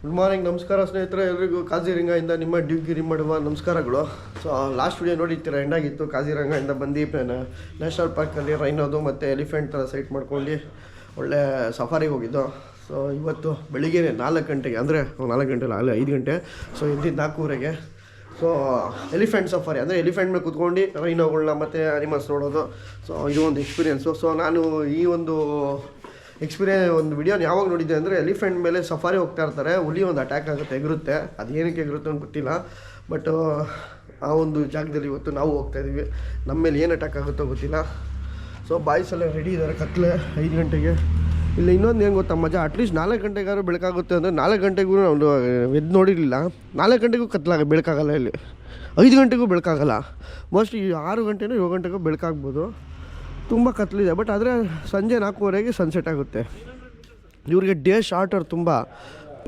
Good morning ನಮಸ್ಕಾರ ಸ್ನೇಹಿತರೆ, ಎಲ್ರಿಗೂ ಕಾಜಿರಂಗದಿಂದ ನಿಮ್ಮ ಡ್ಯೂಗಿರಿ ಮಾಡುವ ನಮಸ್ಕಾರಗಳು. ಸೊ ಲಾಸ್ಟ್ ವಿಡಿಯೋ ನೋಡಿರ್ತೀರ ಎಂಡಾಗಿತ್ತು ಕಾಜಿರಂಗದಿಂದ ಬಂದು ನ್ಯಾಷನಲ್ ಪಾರ್ಕಲ್ಲಿ ರೈನೋದು ಮತ್ತು ಎಲಿಫೆಂಟ್ ಥರ ಸೈಟ್ ಮಾಡ್ಕೊಂಡು ಒಳ್ಳೆ ಸಫಾರಿಗೆ ಹೋಗಿದ್ದು. ಸೊ ಇವತ್ತು ಬೆಳಿಗ್ಗೆ ನಾಲ್ಕು ಗಂಟೆಗೆ, ಅಂದರೆ ನಾಲ್ಕು ಗಂಟೆ ಅಲ್ಲ ಐದು ಗಂಟೆ. ಸೊ ಎದ್ದಿದ್ದು ನಾಲ್ಕೂವರೆಗೆ ಸೊ ಎಲಿಫೆಂಟ್ ಸಫಾರಿ ಅಂದರೆ ಎಲಿಫೆಂಟ್ ಮೇಲೆ ಕುತ್ಕೊಂಡು ರೈನೋಗಳನ್ನ ಮತ್ತು ಅನಿಮಲ್ಸ್ ನೋಡೋದು. ಸೊ ಇದು ಒಂದು ಎಕ್ಸ್ಪೀರಿಯೆನ್ಸು ಸೊ ನಾನು ಈ ಒಂದು ಎಕ್ಸ್ಪೀರಿಯನ್ ಒಂದು ವಿಡಿಯೋನ ಯಾವಾಗ ನೋಡಿದ್ದೆ ಅಂದರೆ ಎಲಿಫೆಂಟ್ ಮೇಲೆ ಸಫಾರಿ ಹೋಗ್ತಾ ಇರ್ತಾರೆ, ಹುಲಿ ಒಂದು ಅಟ್ಯಾಕ್ ಆಗುತ್ತೆ, ಎಗರುತ್ತೆ. ಅದು ಏನಕ್ಕೆ ಎಗರುತ್ತೆ ಅಂತ ಗೊತ್ತಿಲ್ಲ. ಬಟ್ ಆ ಒಂದು ಜಾಗದಲ್ಲಿ ಇವತ್ತು ನಾವು ಹೋಗ್ತಾ ಇದ್ದೀವಿ. ನಮ್ಮ ಮೇಲೆ ಏನು ಅಟ್ಯಾಕ್ ಆಗುತ್ತೋ ಗೊತ್ತಿಲ್ಲ. ಸೊ ಬಾಯ್ಸ್ ರೆಡಿ ಇದ್ದಾರೆ ಕತ್ಲೆ ಐದು ಗಂಟೆಗೆ. ಇಲ್ಲ, ಇನ್ನೊಂದು ಏನು ಗೊತ್ತಾ ಮಜಾ? ಅಟ್ಲೀಸ್ಟ್ ನಾಲ್ಕು ಗಂಟೆಗಾದ್ರೂ ಬೆಳಕಾಗುತ್ತೆ ಅಂದರೆ ನಾಲ್ಕು ಗಂಟೆಗೂ ನಾವು ಎದ್ದು ನೋಡಿರಲಿಲ್ಲ. ನಾಲ್ಕು ಗಂಟೆಗೂ ಕತ್ಲಾಗ ಬೆಳಕಾಗಲ್ಲ ಇಲ್ಲಿ. ಐದು ಗಂಟೆಗೂ ಬೆಳಕಾಗಲ್ಲ. ಈ ಆರು ಗಂಟೆನೂ ಏಳು ಗಂಟೆಗೂ ಬೆಳಕಾಗ್ಬೋದು. ತುಂಬ ಕತ್ಲಿದೆ ಬಟ್ ಆದರೆ ಸಂಜೆ ನಾಲ್ಕೂವರೆಗೆ ಸನ್ಸೆಟ್ ಆಗುತ್ತೆ. ಇವ್ರಿಗೆ ಡೇ ಶಾರ್ಟರ್ ತುಂಬ.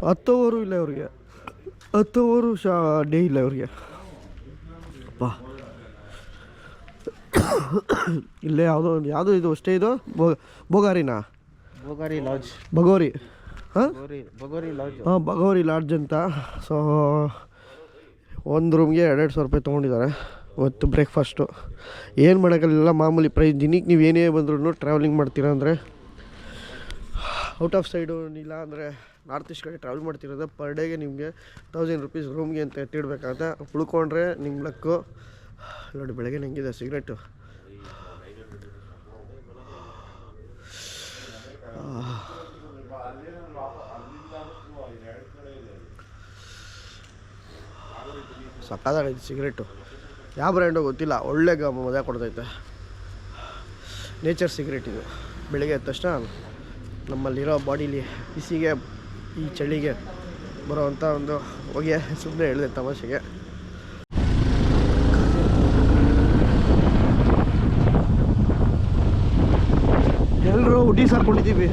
ಹತ್ತು ಅವರು ಇಲ್ಲ ಇವ್ರಿಗೆ. ಹತ್ತು ಅವರು ಶಾ ಡೇ ಇಲ್ಲ ಇವ್ರಿಗೆ. ಅಪ್ಪ. ಇಲ್ಲೇ ಯಾವುದೋ ಒಂದು ಯಾವುದೋ ಇದು ಅಷ್ಟೇ ಇದು? ಬೋಗಾರಿನಾ ಬೋಗಾರಿ ಲಾಡ್ಜ್ ಬಗೋರಿ ಹಾಂ? ಬೋಗೋರಿ ಬಗೋರಿ ಲಾಡ್ಜ್ ಹಾಂ ಬಗೋರಿ ಲಾಡ್ಜ್ ಅಂತ. ಸೊ ಒಂದು ರೂಮ್ಗೆ ಎರಡೆರಡು ಸಾವಿರ ರೂಪಾಯಿ ತೊಗೊಂಡಿದ್ದಾರೆ. ಮತ್ತು ಬ್ರೇಕ್ಫಾಸ್ಟು. ಏನು ಮಾಡೋಕ್ಕಲ್ಲ ಮಾಮೂಲಿ ಪ್ರೈಸ್ ದಿನಕ್ಕೆ ನೀವು ಏನೇ ಬಂದ್ರೂ ಟ್ರಾವೆಲಿಂಗ್ ಮಾಡ್ತೀರಾ ಅಂದರೆ ಔಟ್ ಆಫ್ ಸೈಡು ಇಲ್ಲ ಅಂದರೆ ನಾರ್ತ್ ಈಸ್ಟ್ ಕಡೆ ಟ್ರಾವೆಲ್ ಮಾಡ್ತಿರೋದು ಪರ್ ಡೇಗೆ ನಿಮಗೆ ತೌಸಂಡ್ ರುಪೀಸ್ ರೂಮ್ಗೆ ಅಂತ ಎತ್ತಿಡ್ಬೇಕಾಗತ್ತೆ ಉಳ್ಕೊಂಡ್ರೆ ನಿಮ್ಮ ಲಕ್ಕು. ನೋಡಿ, ಬೆಳಗ್ಗೆ ಹೆಂಗಿದೆ ಸಿಗರೇಟು. ಸಕ್ಕದಾಗೈತೆ ಸಿಗರೇಟು. ಯಾವ ಬ್ರ್ಯಾಂಡು ಗೊತ್ತಿಲ್ಲ. ಒಳ್ಳೆ ಗ ಮಜಾ ಕೊಡ್ತೈತೆ. ನೇಚರ್ ಸಿಗರೇಟ್ ಇದು. ಬೆಳಿಗ್ಗೆ ಎದ್ದ ತಕ್ಷಣ ನಮ್ಮಲ್ಲಿರೋ ಬಾಡಿಲಿ ಬಿಸಿಗೆ ಈ ಚಳಿಗೆ ಬರೋವಂಥ ಒಂದು ಹೊಗೆ ಸುಮ್ಮನೆ ಹೇಳಿದೆ ತಮಾಷೆಗೆ. ಎಲ್ಲರೂ ಹುಡೀಸ್ ಹಾಕ್ಕೊಂಡಿದ್ದೀವಿ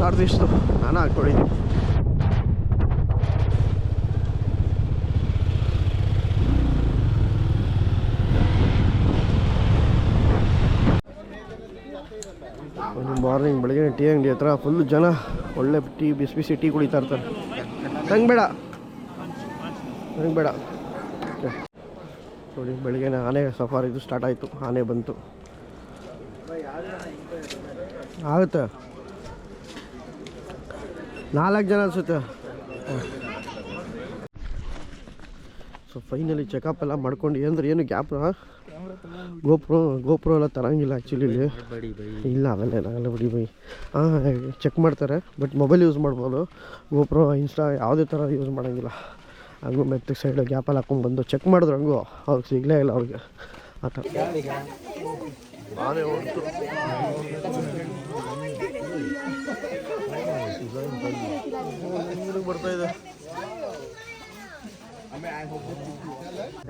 ನಾರ್ತ್ ಈಸ್ಟು ನಾನು ಹಾಕ್ಕೊಂಡಿದ್ದೀನಿ ಒಂದು ಮಾರ್ನಿಂಗ್ ಬೆಳಗ್ಗೆ ಟೀ ಅಂಗಡಿ ಹತ್ರ ಫುಲ್ ಜನ ಒಳ್ಳೆ ಟೀ ಬಿಸಿ ಬಿಸಿ ಟೀ ಕುಡಿತಾ ಇರ್ತಾರೆ. ಹಂಗೆ ಬೇಡ. ಹಂಗೆ ಬೇಡ. ನೋಡಿ, ಬೆಳಗ್ಗೆ ಆನೆ ಸಫಾರಿದು ಸ್ಟಾರ್ಟ್ ಆಯಿತು. ಆನೆ ಬಂತು. ಆಗುತ್ತೆ. ನಾಲ್ಕು ಜನ ಅನಿಸುತ್ತೆ. ಸೊ ಫೈನಲಿ ಚೆಕಪ್ ಎಲ್ಲ ಮಾಡ್ಕೊಂಡು ಅಂದ್ರೆ ಏನು ಗ್ಯಾಪ್ ಗೋಪ್ರೋ ಗೋಪ್ರೋ ಎಲ್ಲ ತರಂಗಿಲ್ಲ ಆ್ಯಕ್ಚುಲಿ ಇಲ್ಲಿ. ಇಲ್ಲ ಅವೆಲ್ಲ ಏನಾಗಲ್ಲ ಬಿಡಿ ಬೈ ಹಾಂ ಚೆಕ್ ಮಾಡ್ತಾರೆ ಬಟ್ ಮೊಬೈಲ್ ಯೂಸ್ ಮಾಡ್ಬೋದು. ಗೋಪ್ರೋ ಇನ್ಸ್ಟಾ ಯಾವುದೇ ಥರ ಯೂಸ್ ಮಾಡೋಂಗಿಲ್ಲ. ಹಂಗೂ ಮೆತ್ತ ಸೈಡ್ ಗ್ಯಾಪಲ್ಲಿ ಹಾಕೊಂಡು ಬಂದು ಚೆಕ್ ಮಾಡಿದ್ರು ಹಂಗೂ. ಅವ್ರಿಗೆ ಸಿಗಲೇ ಇಲ್ಲ ಅವ್ರಿಗೆ. ಆ ಥರ. ಬರ್ತಾ ಇದೆ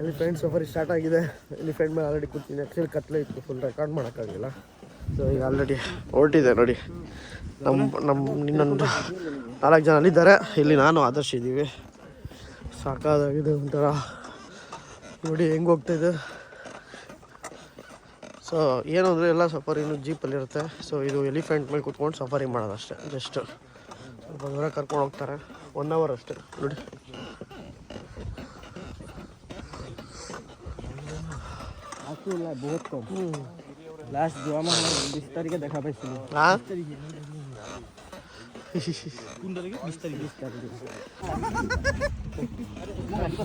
ಎಲಿಫೆಂಟ್ ಸಫರಿ ಸ್ಟಾರ್ಟ್ ಆಗಿದೆ. ಎಲಿಫೆಂಟ್ ಮೇಲೆ ಆಲ್ರೆಡಿ ಕೂತೀನಿ ಆ್ಯಕ್ಚುಲಿ ಕತ್ಲೆ ಇತ್ತು ಫುಲ್ ರೆಕಾರ್ಡ್ ಮಾಡೋಕ್ಕಾಗಿಲ್ಲ. ಸೊ ಈಗ ಆಲ್ರೆಡಿ ಹೊರಟಿದೆ ನೋಡಿ. ನಮ್ಮ ನಮ್ಮ ಇನ್ನೊಂದು ನಾಲ್ಕು ಜನ ಅಲ್ಲಿದ್ದಾರೆ ಇಲ್ಲಿ ನಾನು ಆದರ್ಶ ಇದ್ದೀವಿ ಸಾಕಾದಾಗಿದೆ ಒಂಥರ. ನೋಡಿ, ಹೆಂಗೆ ಹೋಗ್ತಾಯಿದೆ ಸೊ ಏನು ಅಂದರೆ ಎಲ್ಲ ಸಫಾರಿನೂ ಜೀಪಲ್ಲಿರುತ್ತೆ ಸೊ ಇದು ಎಲಿಫೆಂಟ್ ಮೇಲೆ ಕುತ್ಕೊಂಡು ಸಫಾರಿ ಮಾಡೋದು ಅಷ್ಟೇ ಜಸ್ಟ್ ಸ್ವಲ್ಪ ದೂರ ಕರ್ಕೊಂಡು ಹೋಗ್ತಾರೆ. ಒನ್ ಅವರ್ ಅಷ್ಟೇ. ನೋಡಿ. আসু না বহুত কম লাস্ট যোৱা মাহৰ বিছ তাৰিখে দেখা পাইছিলোঁ ಹಾಂ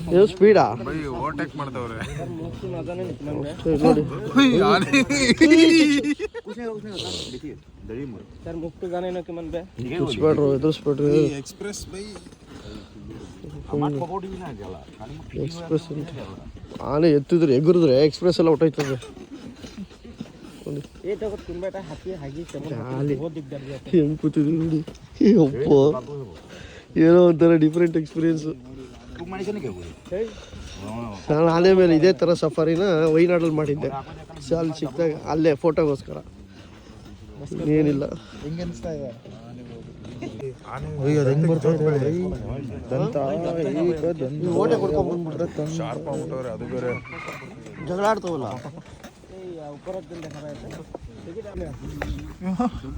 ಇದು ಸ್ಪೀಡಾ ಓವರ್ಟೇಕ್ ಮಾಡ್ತಾವ್ರೆ মোকতো নাজানে নেকি মানে ನೋಡಿ তাৰ মোকতো জানে ন কিমান বেয়া ಎದುರಿಸ್ಬೇಡ್ರು ಎದುರಿಸ್ಬೇಡ್ರಿ ಎಕ್ಸ್ಪ್ರೆಸ್ ಬೈ ಎಕ್ಸ್ಪ್ರೆಸ್ ಅಂತ ಆನೆ ಎತ್ತಿದ್ರೆ ಎಗುರಿದ್ರೆ ಎಕ್ಸ್ಪ್ರೆಸ್ ಎಲ್ಲ ಹೊಟ್ಟೋಯ್ತದೆ. ಹೆಂಗೆ ಕೂತಿದ್ರು ನೋಡಿ. ಅಪ್ಪ. ಏನೋ ಒಂಥರ ಡಿಫ್ರೆಂಟ್ ಎಕ್ಸ್ಪೀರಿಯನ್ಸು ನಾನು ಆನೆ ಮೇಲೆ ಇದೇ ಥರ ಸಫಾರಿನ ವೈನಾಡಲ್ಲಿ ಮಾಡಿದ್ದೆ. ಅಲ್ಲಿ ಸಿಕ್ಕಿದಾಗ ಅಲ್ಲೇ ಫೋಟೋಗೋಸ್ಕರ ಏನಿಲ್ಲ. ಹೆಂಗೆ ಇದೆ? ಈಗ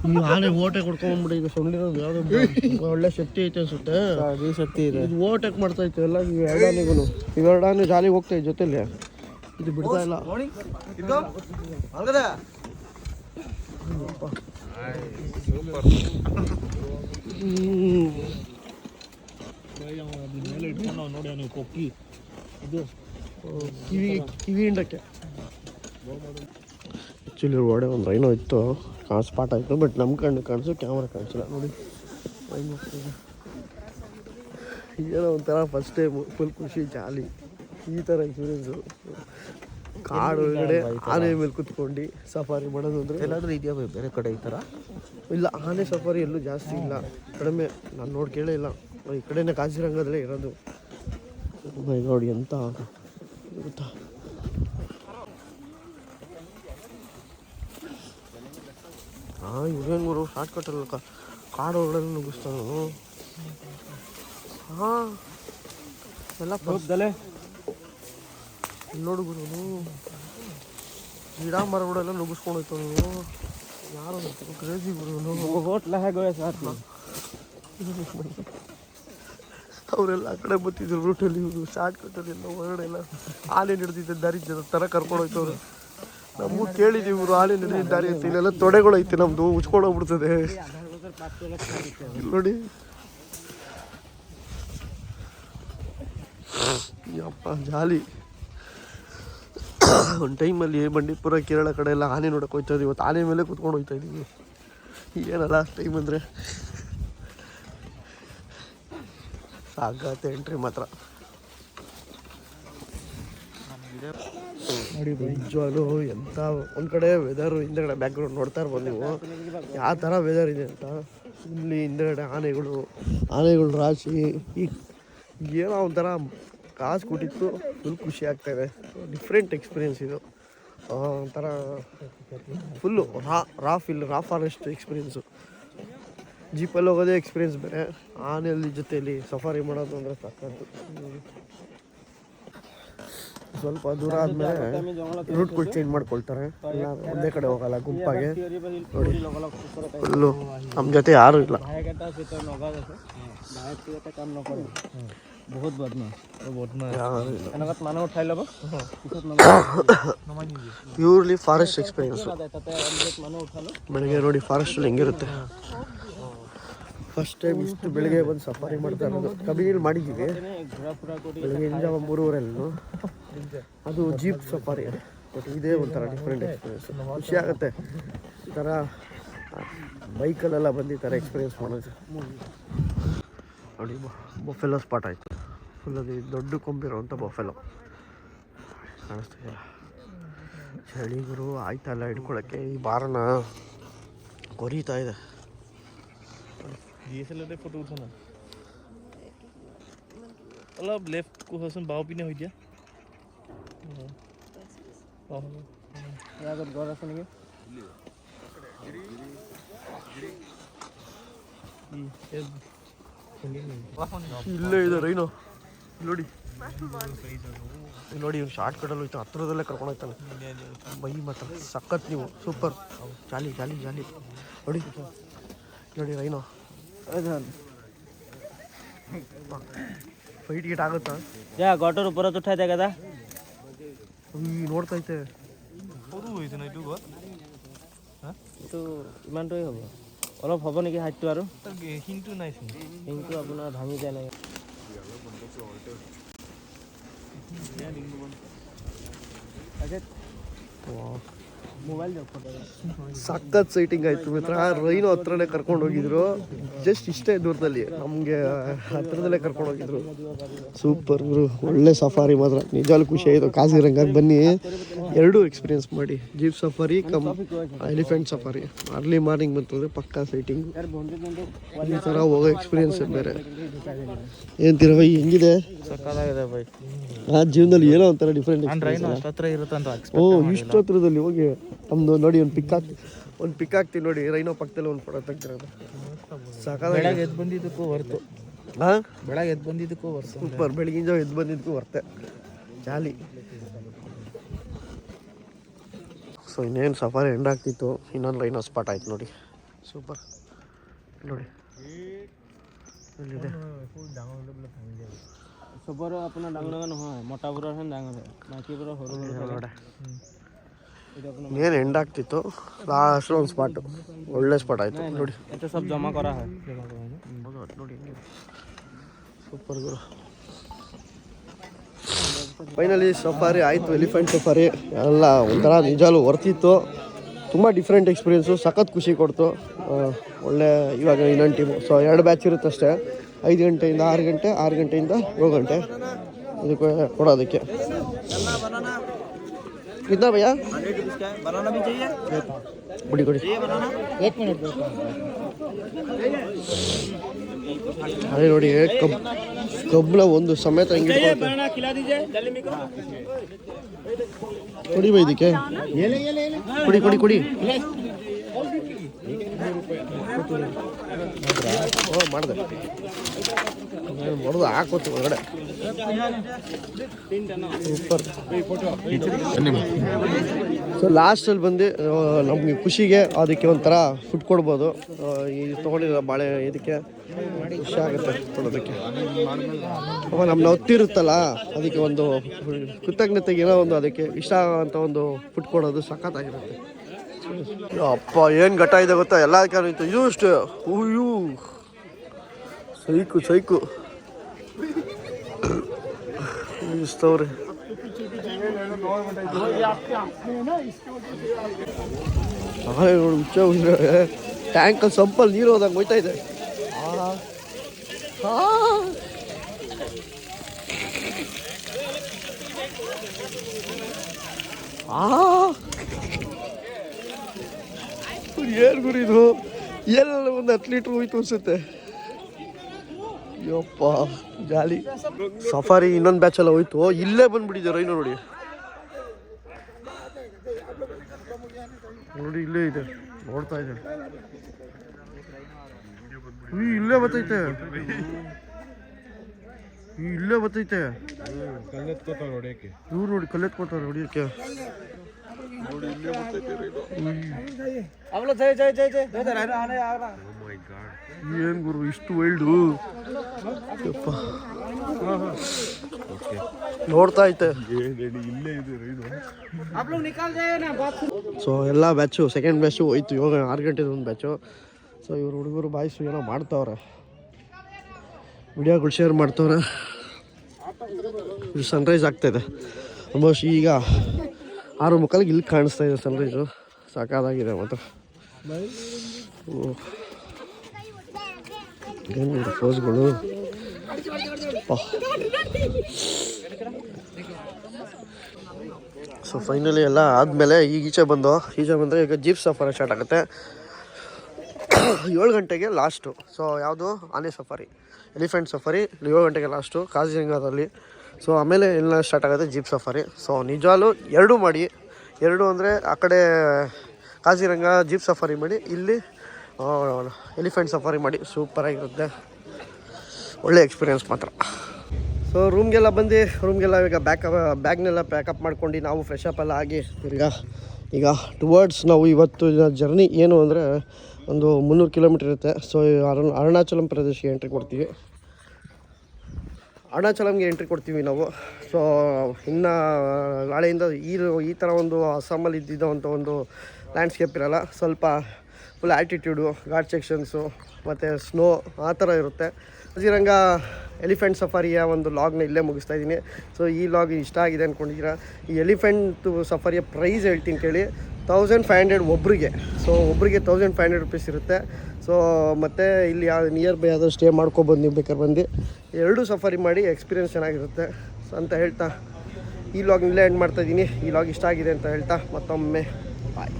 ಈ ಆನೆ ಓಟೆ ಸೊಂಡಿರೋದು ಯಾವ್ದು ಒಳ್ಳೆ ಶಕ್ತಿ ಐತೆ ಅನ್ಸುತ್ತೆ. ಅದು ಶಕ್ತಿ ಇದೆ. ಇದು ಓಟೆಕ್ ಮಾಡ್ತಾ ಇತ್ತು ಎಲ್ಲ ಎರಡಾನೆಗಳು ಇವೆರಡಾನೆ ಜಾಲಿ ಹೋಗ್ತಾ ಇತ್ತು ಜೊತೆಲಿ. ಇದು ಬಿಡ್ತಾ ಇಲ್ಲ. ಸೂಪರ್. ಓ, ಕಿವಿ ಕಿವಿ ಹಿಂಡಕ್ಕೆ ಆ್ಯಕ್ಚುಲಿ ಒಡೆ ಒಂದು ರೈನೋ ಇತ್ತು ಸ್ಪಾಟ್ ಆಯಿತು ಬಟ್ ನಮ್ಮ ಕಣ್ಣು ಕಾಣಿಸು ಕ್ಯಾಮ್ರಾ ಕಾಣಿಸಿಲ್ಲ ನೋಡಿ ಏನೋ ಒಂಥರ ಫಸ್ಟ್ ಟೈಮು ಫುಲ್ ಖುಷಿ ಜಾಲಿ ಈ ಥರ ಎಕ್ಸ್ಪೀರಿಯನ್ಸು ಕಾಡು ಒಳಗಡೆ ಆನೆ ಮೇಲೆ ಕುತ್ಕೊಂಡು ಸಫಾರಿ ಮಾಡೋದು ಅಂದರೆ ಎಲ್ಲಾದ್ರೂ ಇದೆಯಾ ಬೇರೆ ಕಡೆ ಈ ಥರ? ಇಲ್ಲ ಆನೆ ಸಫಾರಿ ಎಲ್ಲೂ ಜಾಸ್ತಿ ಇಲ್ಲ. ಕಡಿಮೆ ನಾನು ನೋಡಿ ಕೇಳೇ ಇಲ್ಲ. ಈ ಕಡೆನೇ ಕಾಜಿರಂಗದಲ್ಲೇ ಇರೋದು. ನೋಡಿ ಎಂತ ಗೊತ್ತಾ ಹಾಂ ಇವೇನು ಗುರು ಶಾರ್ಟ್ ಕಟ್ಟಲ್ಲ ಕಾಡು ಒಳಗಡೆ ನುಗ್ಗಿಸ್ತಾನು ಹಾಂ ಎಲ್ಲ ನೋಡು ಗುರು ಗಿಡ ಮರಗಳೆಲ್ಲ ನುಗ್ಗಿಸ್ಕೊಂಡು ಹೋಯ್ತು ನೀವು ಯಾರು ಕ್ರೇಜಿ ಗುರು ಹೋಟ್ಲ ಹೇಗೆ ಸರ್ ಅವರೆಲ್ಲ ಆ ಕಡೆ ಬರ್ತಿದ್ರು ರೂಟಲ್ಲಿ ಇವರು ಶಾರ್ಟ್ ಕಟ್ಟಲ್ಲಿ ಎಲ್ಲ ಹೊರಗಡೆ ಎಲ್ಲ ಹಾಲಿನ ನಡೆದಿದ್ದ ದಾರಿ ಥರ ಕರ್ಕೊಂಡು ಹೋಯ್ತವ್ರು ನಮಗೂ ಕೇಳಿದೀವಿ ಇವರು ಹಾಲಿ ನಡೆದಿದ್ದ ದಾರಿ ಅಂತ. ಇಲ್ಲೆಲ್ಲ ತೊಡೆಗಳೈತಿ ಐತೆ ನಮ್ದು ಉಚ್ಕೊಂಡೋಗ್ಬಿಡ್ತದೆ ನೋಡಿ. ಯಪ್ಪ ಜಾಲಿ. ಒಂದು ಟೈಮಲ್ಲಿ ಬಂಡೀಪುರ, ಕೇರಳ ಕಡೆ ಎಲ್ಲ ಆನೆ ನೋಡಕ್ಕೆ ಹೋಯ್ತಾ ಇದ್ದೀವಿ ಇವತ್ತು ಆನೆ ಮೇಲೆ ಕೂತ್ಕೊಂಡು ಹೋಗ್ತಾ ಇದ್ದೀವಿ. ಏನಲ್ಲ ಟೈಮ್ ಅಂದರೆ. ಸಾಕಾಗುತ್ತೆ ಎಂಟ್ರಿ ಮಾತ್ರ. ನೋಡಿ ನಿಜವಾಗ್ಲೂ ಎಂಥ ಒಂದು ಕಡೆ ವೆದರು ಹಿಂದೆಗಡೆ ಬ್ಯಾಕ್ಗ್ರೌಂಡ್ ನೋಡ್ತಾ ಇರ್ಬೋದು ನೀವು. ಯಾವ ಥರ ವೆದರ್ ಇದೆ ಅಂತ. ಇಲ್ಲಿ ಹಿಂದೆಗಡೆ ಆನೆಗಳು ಆನೆಗಳು ರಾಶಿ, ಈ ಏನೋ ಒಂಥರ ಕಾಸು ಕೊಟ್ಟಿತ್ತು ಫುಲ್ ಖುಷಿ ಆಗ್ತಾಯಿದೆ ಡಿಫ್ರೆಂಟ್ ಎಕ್ಸ್ಪೀರಿಯೆನ್ಸ್ ಇದು. ಒಂಥರ full raw raw feel raw forest experience ಜೀಪಲ್ಲಿ ಹೋಗೋದೇ ಎಕ್ಸ್ಪೀರಿಯನ್ಸ್ ಬೇರೆ. ಆನೆಯಲ್ಲಿ ಜೊತೆಯಲ್ಲಿ ಸಫಾರಿ ಮಾಡೋದು ಅಂದರೆ ಸಾಕತ್ತು ಸ್ವಲ್ಪ ದೂರ ಆದಮೇಲೆ ರೂಟ್ಗಳು ಚೇಂಜ್ ಮಾಡ್ಕೊಳ್ತಾರೆ. ಇಲ್ಲ, ಒಂದೇ ಕಡೆ ಹೋಗಲ್ಲ, ಗುಂಪಾಗೆ. ಫುಲ್ಲು ನಮ್ಮ ಜೊತೆ ಯಾರೂ ಇಲ್ಲ. বহুত বদমাছ ಯಾರೂ ಇಲ್ಲ এনেকুৱাত মানুহ উঠাই ল'ব পিছত ಪ್ಯೂರ್ಲಿ ಫಾರೆಸ್ಟ್ ಎಕ್ಸ್ಪೀರಿಯನ್ಸು তাতে অলৰেডি মানুহ উঠালোঁ ಬೆಳಗ್ಗೆ ನೋಡಿ ಫಾರೆಸ್ಟಲ್ಲಿ ಹೆಂಗಿರುತ್ತೆ ಫಸ್ಟ್ ಟೈಮ್ ಇಷ್ಟು ಬೆಳಗ್ಗೆ ಬಂದು ಸಫಾರಿ ಮಾಡ್ತಾ ಇರೋದು ಕಬಿನಿಲಿ ಮಾಡಿದ್ದೀವಿ ঘূৰা ফুৰা কৰি ಬೆಳಗ್ಗೆಯಿಂದ ಮೂರುವರೆಲ್ಲೂ ಅದು ಜೀಪ್ ಸಫಾರಿ ಬಟ್ ಇದೇ ಒಂಥರ ಡಿಫ್ರೆಂಟ್ ಎಕ್ಸ್ಪೀರಿಯನ್ಸ್ ಖುಷಿ ಆಗುತ್ತೆ ಈ ಥರ ಬೈಕಲ್ಲೆಲ್ಲ ಬಂದು ಈ ಥರ ಎಕ್ಸ್ಪೀರಿಯನ್ಸ್ ಮಾಡೋದು ನೋಡಿ ಬೊಫೆಲೋ ಸ್ಪಾಟ್ ಆಯಿತು ಫುಲ್ ಅದು ದೊಡ್ಡ ಕೊಂಬಿರುವಂಥ ಬೊಫೆಲೋ ಕಾಣಿಸ್ತಿದೆಯಲ್ಲ ಚಳಿ ಗುರು ಆಯ್ತಾ ಇಲ್ಲ ಹಿಡ್ಕೊಳಕ್ಕೆ ಈ ಬಾರನ ಕೊರೀತಾ ಇದೆ ডি এছ এল আৰতে ফটো উঠা না অলপ লেফ্ট কোৱাচোন বাওঁ পিনে হৈ দিয়া আগত ঘৰ আছে নেকি ಇಲ್ಲೇ ಇದೆ ರೈನು ನೋಡಿ ಇಲ್ಲಿ ನೋಡಿ ಇವ್ನು ಶಾರ್ಟ್ ಕಟ್ಟಲ್ಲಿ ಹೋಯ್ತು ಹತ್ರದಲ್ಲೇ ಕರ್ಕೊಂಡು ಹೋಗ್ತಾನೆ ಬೈ ಮಾತ್ರ ಸಖತ್ ನೀವು ಸೂಪರ್ ಜಾಲಿ ಜಾಲಿ ಜಾಲಿ ನೋಡಿ ನೋಡಿ ರೈನು ಫೈಟ್ ಗೀಟ್ ಆಗುತ್ತಾ যা ঘৰটোৰ ওপৰত উঠাই দে দাদা ಈ ನೋಡ್ತೈತೆ সৰু হৈছে ন এইটো ঘৰ এইটো ইমানটোৱে হ'ব অলপ হ'ব নেকি হাইটটো আৰু শিংটো নাই শিংটো আপোনাৰ ভাঙি যায় নাই Ja, ja, ja. Ja, ja, ಸಖತ್ ಸೈಟಿಂಗ್ ಆಯ್ತು ಮಿತ್ರ. ರೈನು ಹತ್ರನೇ ಕರ್ಕೊಂಡು ಹೋಗಿದ್ರು. ಜಸ್ಟ್ ಇಷ್ಟೇ ದೂರದಲ್ಲಿ. ನಮಗೆ ಹತ್ರದಲ್ಲೇ ಕರ್ಕೊಂಡು ಹೋಗಿದ್ರು. ಸೂಪರ್ ಗುರು. ಒಳ್ಳೆ ಸಫಾರಿ ಮಾತ್ರ. ನಿಜವಾಗ್ಲೂ ಖುಷಿ ಆಯಿತು. ಕಾಸಿರಂಗಾಗಿ ಬನ್ನಿ. ಎರಡೂ ಎಕ್ಸ್ಪೀರಿಯನ್ಸ್ ಮಾಡಿ. Jeep safari cum elephant safari early morning ಬಂತಂದ್ರೆ ಪಕ್ಕಾ ಸೈಟಿಂಗ್ ಈ ಥರ ಹೋಗೋ ಎಕ್ಸ್ಪೀರಿಯನ್ಸ್ ಬೇರೆ. ಏನ್ತೀರ ಬೈ ಹೆಂಗಿದೆ? ಆ ಜೀವನದಲ್ಲಿ ಏನೋ ಒಂಥರ ಡಿಫ್ರೆಂಟ್ ಓ ಇಷ್ಟು ಹತ್ರದಲ್ಲಿ ಹೋಗಿ ನಮ್ಮದು ನೋಡಿ ಒಂದು ಪಿಕ್ ಹಾಕ್ತಿ ಒಂದು ಪಿಕ್ ಹಾಕ್ತಿ ನೋಡಿ ರೈನೋ ಪಕ್ಕದಲ್ಲಿ ಒಂದು ಫೋಟೋ ತೆಗ್ದಿರೋದು. ಸಾಕಾಗಿ ಎದ್ದು ಬಂದಿದ್ದಕ್ಕೂ ಹೊರ್ತು. ಹಾಂ ಬೆಳಗ್ಗೆ ಎದ್ದು ಬಂದಿದ್ದಕ್ಕೂ ಹೊರ್ತು ಸೂಪರ್ ಬೆಳಗಿನ ಜಾವ ಎದ್ದು ಬಂದಿದ್ದಕ್ಕೂ ಹೊರ್ತೆ. ಜಾಲಿ. ಸೊ ಇನ್ನೇನು ಸಫಾರಿ ಎಂಡ್ ಆಗ್ತಿತ್ತು. ಇನ್ನೊಂದು ರೈನೋ ಸ್ಪಾಟ್ ಆಯ್ತು ನೋಡಿ. ಸೂಪರ್ ನೋಡಿ. ಸಬರ ಅಪ್ಪನ ಡಂಗ್ ಮೊಟ್ಟ ಬರೋ ಡಂಗ್ ಮಾಕಿ ಬರೋ ಹೊರ ಏನು ಎಂಡ್ ಆಗ್ತಿತ್ತು. ಲಾಸ್ಟ್ ಒಂದು ಸ್ಪಾಟ್ ಒಳ್ಳೆ ಸ್ಪಾಟ್ ಆಯ್ತು. ನೋಡಿ. ನೋಡಿ ಸೂಪರ್ ಗುರು. ಫೈನಲಿ ಸಫಾರಿ ಆಯ್ತು ಎಲಿಫೆಂಟ್ ಸಫಾರಿ ಎಲ್ಲ ಒಂಥರ ನಿಜಾಲು ವರ್ತಿತ್ತು ತುಂಬ ಡಿಫ್ರೆಂಟ್ ಎಕ್ಸ್ಪೀರಿಯೆನ್ಸು ಸಖತ್ ಖುಷಿ ಕೊಡ್ತು. ಒಳ್ಳೆ ಇವಾಗ ಇನ್ನೊಂದು ಟೀಮು ಸೊ ಎರಡು ಬ್ಯಾಚ್ ಇರುತ್ತೆ ಅಷ್ಟೇ. ಐದು ಗಂಟೆಯಿಂದ ಆರು ಗಂಟೆ ಆರು ಗಂಟೆಯಿಂದ ಏಳು ಗಂಟೆ. ಅದಕ್ಕೆ ಕೊಡೋದಕ್ಕೆ. कितना भैया ಬುಡಿ ಕೊಡಿ ಅದೇ ನೋಡಿ ಕಬ್ ಕಬ್ಬನ ಒಂದು ಸಮೇತ ಹಿಂಗೆ ಕೊಡಿ ಬೈ ಇದಕ್ಕೆ ಕೊಡಿ ಕೊಡಿ ಕೊಡಿ ಓ ಮಾಡಿದೆ ಹೊಡೆದು ಹಾಕೋತು ಒಳಗಡೆ ಸೊ ಲಾಸ್ಟಲ್ಲಿ ಬಂದು ನಮಗೆ ಖುಷಿಗೆ ಅದಕ್ಕೆ ಒಂಥರ ಫುಡ್ ಕೊಡ್ಬೋದು. ಈ ತೊಗೊಂಡಿರೋ ಬಾಳೆ ಇದಕ್ಕೆ ಖುಷಿ ಆಗುತ್ತೆ ಕೊಡೋದಕ್ಕೆ. ಅವ ನಮ್ಮ ನೊತ್ತಿರುತ್ತಲ್ಲ ಅದಕ್ಕೆ ಒಂದು ಕೃತಜ್ಞತೆಗೆ ಏನೋ ಒಂದು ಅದಕ್ಕೆ ಇಷ್ಟ ಆಗೋಂಥ ಒಂದು ಫುಡ್ ಕೊಡೋದು ಸಖತ್ತಾಗಿರುತ್ತೆ. ಅಪ್ಪ, ಏನು ಘಟ ಇದೆ ಗೊತ್ತಾ? ಎಲ್ಲ ಕಾರಣ ಇತ್ತು. ಇದು ಸೈಕು ಸೈಕು. ಇಸ್ತವ್ರಿ ಹುಚ್ಚ ಹೋದ್ರೆ ಟ್ಯಾಂಕಲ್ಲಿ ಸಂಪಲ್ಲಿ ನೀರು ಹೋದಂಗೆ ಹೋಯ್ತಾ ಇದೆ. ಆ. ಏನು ಗುರಿ ಇದು? ಎಲ್ಲ ಒಂದು ಹತ್ತು ಲೀಟ್ರ್ ಹೋಯ್ತು ಅನ್ಸುತ್ತೆ. ಯಪ್ಪ ಜಾಲಿ. ಸಫಾರಿ ಇನ್ನೊಂದು ಬ್ಯಾಚ್ ಎಲ್ಲ ಹೋಯ್ತು. ಇಲ್ಲೇ ಬಂದ್ಬಿಟ್ಟಿದ್ದಾರೆ ಇನ್ನು ನೋಡಿ. ನೋಡಿ ಇಲ್ಲೇ ಇದೆ. ನೋಡ್ತಾ ಇದ್ದೇನೆ ಇಲ್ಲೇ ಬತ್ತೈತೆ ಉಯ್, ಇಲ್ಲೇ ಬರ್ತೈತೆ. ಕಲ್ಲೆತ್ಕೋತಾವ್ರ ಇವ್ರು ನೋಡಿ ಕಲ್ಲೆತ್ಕೋತಾವ್ರ ಹೊಡಿಯಕ್ಕೆ. ಏನ್ ಗುರು ಇಷ್ಟು ವೈಲ್ಡ್ ನೋಡ್ತಾ ಐತೆ ಸೊ ಎಲ್ಲ ಬ್ಯಾಚು ಸೆಕೆಂಡ್ ಬ್ಯಾಚು ಹೋಯ್ತು. ಇವಾಗ ಆರು ಗಂಟೆದು ಒಂದು ಬ್ಯಾಚು ಸೊ ಇವ್ರು ಹುಡುಗರು ಬಾಯ್ಸು ಏನೋ ಮಾಡ್ತಾವ್ರೆ. ವಿಡಿಯೋಗಳು ಶೇರ್ ಮಾಡ್ತವ್ರೆ. ಇದು ಸನ್ರೈಸ್ ಆಗ್ತಾಯಿದೆ ಆಲ್ಮೋಸ್ಟ್ ಈಗ ಆರು ಮುಖಾಲಿಗೆ ಇಲ್ಲಿ ಕಾಣಿಸ್ತಾ ಇದೆ ಸನ್ರೈಸು ಸಾಕಾದಾಗಿದೆ ಮಾತ್ರ. ಏನು ಫೋಸ್ಗಳು ಸೊ ಫೈನಲಿ ಎಲ್ಲ ಆದಮೇಲೆ ಈಗ ಈಚೆ ಬಂದು, ಈಚೆ ಬಂದರೆ ಈಗ ಜೀಪ್ ಸಫಾರಿ ಸ್ಟಾರ್ಟ್ ಆಗುತ್ತೆ. ಏಳು ಗಂಟೆಗೆ ಲಾಸ್ಟು ಸೊ ಯಾವುದು? ಆನೆ ಸಫಾರಿ ಎಲಿಫೆಂಟ್ ಸಫಾರಿ, ಏಳು ಗಂಟೆಗೆ ಲಾಸ್ಟು ಕಾಜಿರಂಗದಲ್ಲಿ. ಸೊ ಆಮೇಲೆ ಇಲ್ಲ ಸ್ಟಾರ್ಟ್ ಆಗುತ್ತೆ ಜೀಪ್ ಸಫಾರಿ ಸೊ ನಿಜವಾಗ್ಲೂ ಎರಡೂ ಮಾಡಿ, ಎರಡು ಅಂದರೆ ಆ ಕಡೆ ಕಾಜಿರಂಗ ಜೀಪ್ ಸಫಾರಿ ಮಾಡಿ, ಇಲ್ಲಿ ಎಲಿಫೆಂಟ್ ಸಫಾರಿ ಮಾಡಿ. ಸೂಪರಾಗಿರುತ್ತೆ ಒಳ್ಳೆ ಎಕ್ಸ್ಪೀರಿಯನ್ಸ್ ಮಾತ್ರ. ಸೊ ರೂಮ್ಗೆಲ್ಲ ಬಂದು ರೂಮ್ಗೆಲ್ಲ ಈಗ ಬ್ಯಾಕ್ ಬ್ಯಾಗ್ನೆಲ್ಲ ಪ್ಯಾಕಪ್ ಮಾಡ್ಕೊಂಡು ನಾವು ಫ್ರೆಶ್ ಅಪ್ ಎಲ್ಲ ಆಗಿ ತಿರ್ಗಾ ಈಗ ಟುವರ್ಡ್ಸ್ ನಾವು ಇವತ್ತು ಜರ್ನಿ ಏನು ಅಂದರೆ ಒಂದು ಮುನ್ನೂರು ಕಿಲೋಮೀಟ್ರ್ ಇರುತ್ತೆ. ಸೊ ಅರುಣ್, ಅರುಣಾಚಲಂ ಪ್ರದೇಶಕ್ಕೆ ಎಂಟ್ರಿ ಕೊಡ್ತೀವಿ. ಅರುಣಾಚಲಂಗೆ ಎಂಟ್ರಿ ಕೊಡ್ತೀವಿ ನಾವು. ಸೊ ಇನ್ನು, ನಾಳೆಯಿಂದ ಈ ಈ ಥರ ಒಂದು ಅಸ್ಸಾಮಲ್ಲಿ ಇದ್ದಿದ್ದಂಥ ಒಂದು ಲ್ಯಾಂಡ್ಸ್ಕೇಪ್ ಇರಲ್ಲ. ಸ್ವಲ್ಪ ಫುಲ್ ಆ್ಯಟಿಟ್ಯೂಡು ಘಾಟ್ ಸೆಕ್ಷನ್ಸು ಮತ್ತು ಸ್ನೋ ಆ ಥರ ಇರುತ್ತೆ. ಅದಿರಂಗ ಎಲಿಫೆಂಟ್ ಸಫಾರಿಯ ಒಂದು ಲಾಗ್ನ ಇಲ್ಲೇ ಮುಗಿಸ್ತಾ ಇದ್ದೀನಿ. ಸೊ ಈ ಲಾಗ್ ಇಷ್ಟ ಆಗಿದೆ ಅಂದ್ಕೊಂಡಿದ್ದೀರಾ ಈ ಎಲಿಫೆಂಟ್ ಸಫಾರಿಯ ಪ್ರೈಸ್ ಹೇಳ್ತೀನಿ ಕೇಳಿ. ತೌಸಂಡ್ ಫೈವ್ ಹಂಡ್ರೆಡ್ ಒಬ್ಬರಿಗೆ ಸೊ ಒಬ್ಬರಿಗೆ ತೌಸಂಡ್ ಫೈವ್ ಹಂಡ್ರೆಡ್ ರುಪೀಸ್ ಇರುತ್ತೆ. ಸೊ ಮತ್ತು ಇಲ್ಲಿ ಯಾವ ನಿಯರ್ ಬೈ ಆದರೂ ಸ್ಟೇ ಮಾಡ್ಕೊಬೋದು ನೀವು ಬೇಕಾದ್ರೆ ಬಂದು. ಎರಡೂ ಸಫಾರಿ ಮಾಡಿ ಎಕ್ಸ್ಪೀರಿಯನ್ಸ್ ಚೆನ್ನಾಗಿರುತ್ತೆ. ಸೊ ಅಂತ ಹೇಳ್ತಾ ಈ ಲಾಗ್ ಇಲ್ಲೇ ಎಂಡ್ ಮಾಡ್ತಾಯಿದ್ದೀನಿ ಈ ಲಾಗ್ ಇಷ್ಟ ಆಗಿದೆ ಅಂತ ಹೇಳ್ತಾ ಮತ್ತೊಮ್ಮೆ. ಬಾಯ್